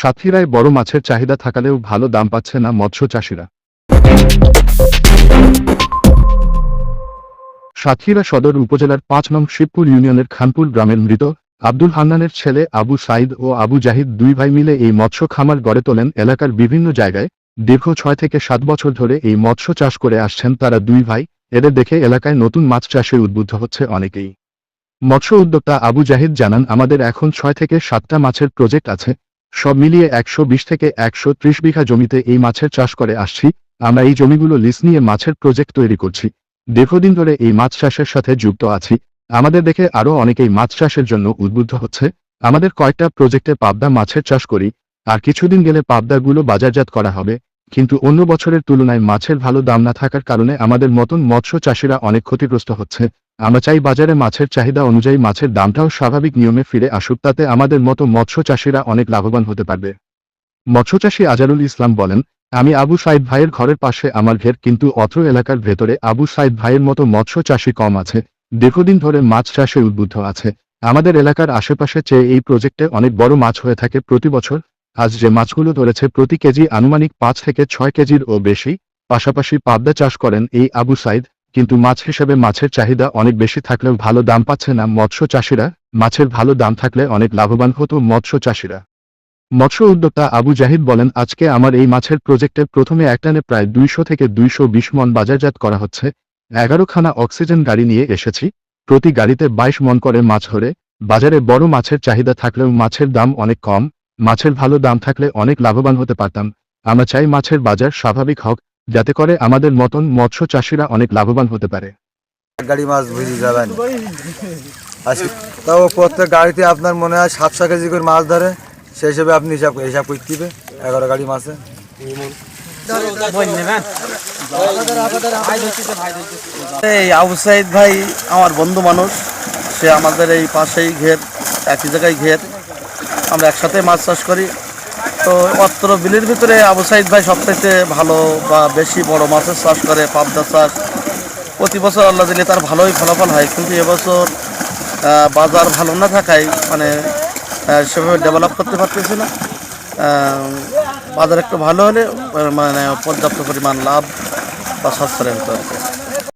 সাতক্ষীরায় বড় মাছের চাহিদা থাকালেও ভালো দাম পাচ্ছে না মৎস্য চাষিরা। সাতক্ষীরা সদর উপজেলার পাঁচ নং শিবপুর ইউনিয়নের খানপুর গ্রামের মৃত। আব্দুল হান্নানের ছেলে আবু সাইদ ও আবু জাহিদ দুই ভাই মিলে এই মৎস্য খামার গড়ে তোলেন। এলাকার বিভিন্ন জায়গায় দীর্ঘ ছয় থেকে সাত বছর ধরে এই মৎস্য চাষ করে আসছেন তারা দুই ভাই। এদের দেখে এলাকায় নতুন মাছ চাষে উদ্বুদ্ধ হচ্ছে অনেকেই। মৎস্য উদ্যোক্তা আবু জাহিদ জানান, আমাদের এখন ছয় থেকে সাতটা মাছের প্রজেক্ট আছে। সব মিলিয়ে একশো বিশ থেকে একশো ত্রিশ বিঘা জমিতে এই মাছের চাষ করে আসছি, আমরা এই জমিগুলো লিজ নিয়ে মাছের প্রজেক্ট তৈরি করছি। দীর্ঘদিন ধরে এই মাছ চাষের সাথে যুক্ত আছি। আমাদের দেখে আরও অনেকেই মাছ চাষের জন্য উদ্বুদ্ধ হচ্ছে। আমাদের কয়েকটা প্রজেক্টে পাবদা মাছের চাষ করি, আর কিছুদিন গেলে পাবদাগুলো বাজারজাত করা হবে। কিন্তু অন্য বছরের তুলনায় মাছের ভালো দাম না থাকার কারণে আমাদের মতন মৎস্য চাষিরা অনেক ক্ষতিগ্রস্ত হচ্ছে। আমরা চাই বাজারে মাছের চাহিদা অনুযায়ী মাছের দামটাও স্বাভাবিক নিয়মে ফিরে আসুক, তাতে আমাদের মতো মৎস্য চাষিরা অনেক লাভবান হতে পারবে। মৎস্যচাষী আজারুল ইসলাম বলেন, আমি আবু সাইদ ভাইয়ের ঘরের পাশে আমার ঘের, কিন্তু অত্র এলাকার ভেতরে আবু সাইদ ভাইয়ের মতো মৎস্য চাষী কম আছে। দীর্ঘদিন ধরে মাছ চাষে উদ্বুদ্ধ আছে। আমাদের এলাকার আশেপাশে চেয়ে এই প্রজেক্টে অনেক বড় মাছ হয়ে থাকে প্রতি বছর। আজ যে মাছগুলো ধরেছে প্রতি কেজি আনুমানিক পাঁচ থেকে ছয় কেজির ও বেশি। পাশাপাশি পাবদা চাষ করেন এই আবু সাইদ। কিন্তু মাছ হিসেবে মাছের চাহিদা অনেক বেশি থাকলেও ভালো দাম পাচ্ছে না মৎস্য চাষিরা। মাছের ভালো দাম থাকলে অনেক লাভবান হতো মৎস্য চাষিরা। মৎস্য উদ্যোক্তা আবু জাহিদ বলেন, আজকে আমার এই মাছের প্রজেক্টে প্রথমে একটানে প্রায় দুইশো থেকে দুইশো বিশ মন বাজারজাত করা হচ্ছে। এগারোখানা অক্সিজেন গাড়ি নিয়ে এসেছি। প্রতি গাড়িতে বাইশ মন করে মাছ ধরে বাজারে বড় মাছের চাহিদা থাকলেও মাছের দাম অনেক কম। মাছের ভালো দাম থাকলে অনেক লাভবান হতে পারতাম। আমরা চাই মাছের বাজার স্বাভাবিক হোক। যাতে করে আমাদের মতন মৎস্য চাষিরা অনেক লাভবান হতে পারে। এক গাড়ি মাছ ভুজি যাবেন। আশি তাও প্রত্যেক গাড়িতে আপনার মনে হয় সাতশো কেজি করে মাছ ধরে সেই হিসেবে আপনি হিসাব হিসাব করতে দিবে এগারো গাড়ি মাছে। এই আবু সাইদ ভাই আমার বন্ধু মানুষ সে আমাদের এই পাশেই ঘের একই জায়গায় ঘের। আমরা একসাথে মাছ চাষ করি। তো অত্র বিলের ভিতরে আবু সাইদ ভাই সবথেকে ভালো বা বেশি বড় মাছের চাষ করে, পাবদা চাষ। প্রতি বছর আল্লাহ দিলে তার ভালোই ফলাফল হয়। কিন্তু এবছর বাজার ভালো না থাকায় মানে সেভাবে ডেভেলপ করতে পারতেছি না। বাজার একটু ভালো হলে মানে পর্যাপ্ত পরিমাণ লাভ বা সাশ্রয় হতে পারবে।